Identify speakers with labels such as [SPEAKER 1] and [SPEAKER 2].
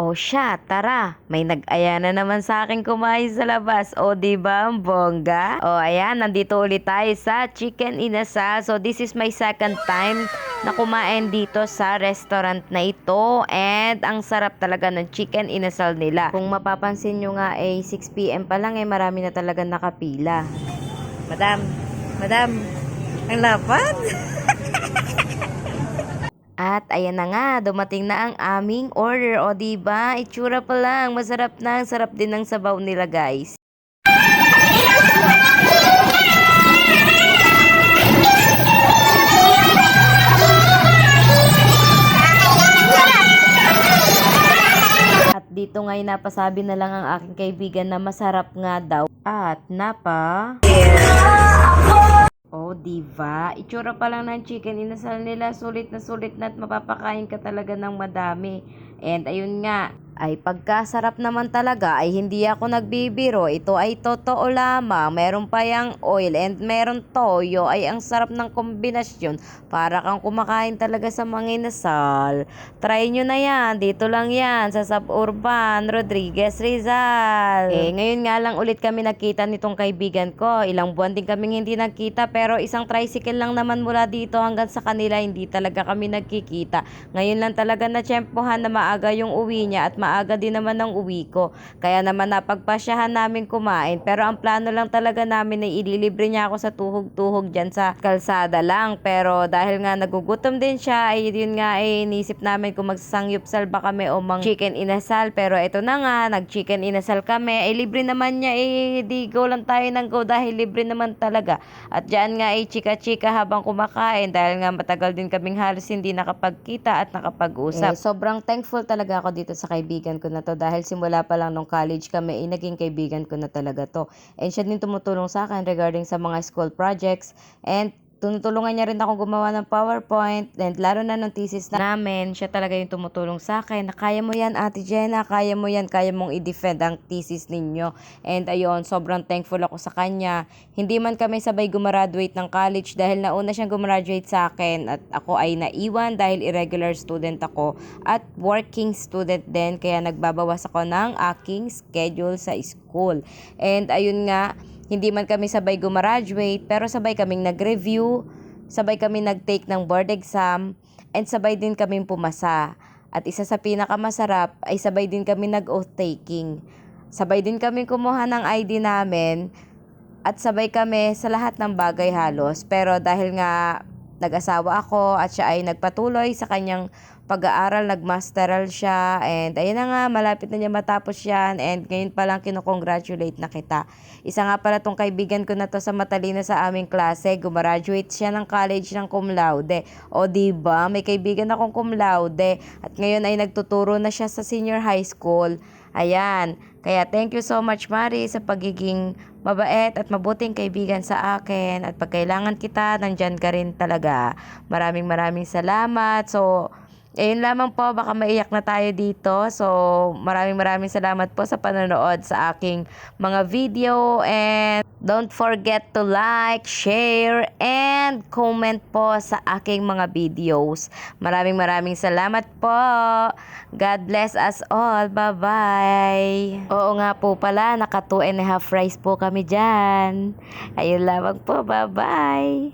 [SPEAKER 1] O siya, tara. May nag-aya na naman sa akin kumain sa labas. O, di ba bongga? O, ayan, nandito ulit tayo sa Chicken Inasal. So, this is my second time na kumain dito sa restaurant na ito. And, ang sarap talaga ng Chicken Inasal nila. Kung mapapansin nyo nga, eh, 6pm pa lang, eh, marami na talaga nakapila. Madam, madam, ang lapad. At ayan na nga, dumating na ang aming order. O di ba? Itsura pa lang, masarap na. Ang sarap din ng sabaw nila, guys. At dito ngay napasabi na lang ang aking kaibigan na masarap nga daw. At napa... Oh, diva. Itsura pa lang ng chicken. Inasal nila. Sulit na sulit na at mapapakain ka talaga ng madami. And ayun nga, ay pagkasarap naman talaga ay hindi ako nagbibiro. Ito ay totoo lamang. Meron pa yung oil and meron toyo. Ay ang sarap ng kombinasyon. Para kang kumakain talaga sa mga inasal. Try nyo na yan. Dito lang yan sa Suburban, Rodriguez Rizal. Eh, ngayon nga lang ulit kami nakita nitong kaibigan ko. Ilang buwan din kaming hindi nagkita pero isang tricycle lang naman mula dito hanggang sa kanila hindi talaga kami nagkikita. Ngayon lang talaga na tiyempohan na maaga yung uwi niya at maaga din naman ang uwi ko. Kaya naman napagpasyahan namin kumain pero ang plano lang talaga namin ay ililibre niya ako sa tuhog-tuhog dyan sa kalsada lang. Pero dahil nga nagugutom din siya ay yun nga ay inisip namin kung magsasangyupsal ba kami o mang chicken inasal. Pero ito na nga, nag-chicken inasal kami. Ay libre naman niya eh di go lang tayo ng go dahil libre naman talaga. At dyan nga ay chika-chika habang kumakain dahil nga matagal din kaming halos hindi nakapagkita at nakapag-usap. Eh, sobrang thankful talaga ako dito sa kaibigan ko na to dahil simula pa lang nung college kami ay naging kaibigan ko na talaga to. And siya din tumutulong sa akin regarding sa mga school projects and Tunutulungan niya rin ako gumawa ng PowerPoint and lalo na nung thesis namin, siya talaga yung tumutulong sa akin na kaya mo yan Ate Jenna, kaya mo yan, kaya mong i-defend ang thesis ninyo. And ayun, sobrang thankful ako sa kanya. Hindi man kami sabay gumraduate ng college dahil nauna siyang gumraduate sa akin at ako ay naiwan dahil irregular student ako at working student din kaya nagbabawas ako ng aking schedule sa school. And ayun nga, hindi man kami sabay gumraduate, pero sabay kaming nag-review, sabay kami nag-take ng board exam, and sabay din kaming pumasa. At isa sa pinakamasarap ay sabay din kami nag-oath taking. Sabay din kami kumuha ng ID namin at sabay kami sa lahat ng bagay halos. Pero dahil nga nag-asawa ako at siya ay nagpatuloy sa kanyang pag-aaral, nagmasteral siya, and ayun na nga, malapit na niya matapos yan, and ngayon pa lang kinukongratulate na kita. Isa nga pala tong kaibigan ko na to sa matalino sa aming klase, gumraduate siya ng college ng cum laude. O di ba may kaibigan akong cum laude, at ngayon ay nagtuturo na siya sa senior high school. Ayan, kaya thank you so much Mari sa pagiging mabait at mabuting kaibigan sa akin at pag kailangan kita, nandyan ka rin talaga. Maraming maraming salamat. So, Ayun lamang po, baka maiyak na tayo dito. So, maraming maraming salamat po sa panonood sa aking mga video. And don't forget to like, share, and comment po sa aking mga videos. Maraming maraming salamat po. God bless us all. Bye-bye. Oo nga po pala, naka 2 and a half rice po kami dyan. Ayun lamang po. Bye-bye.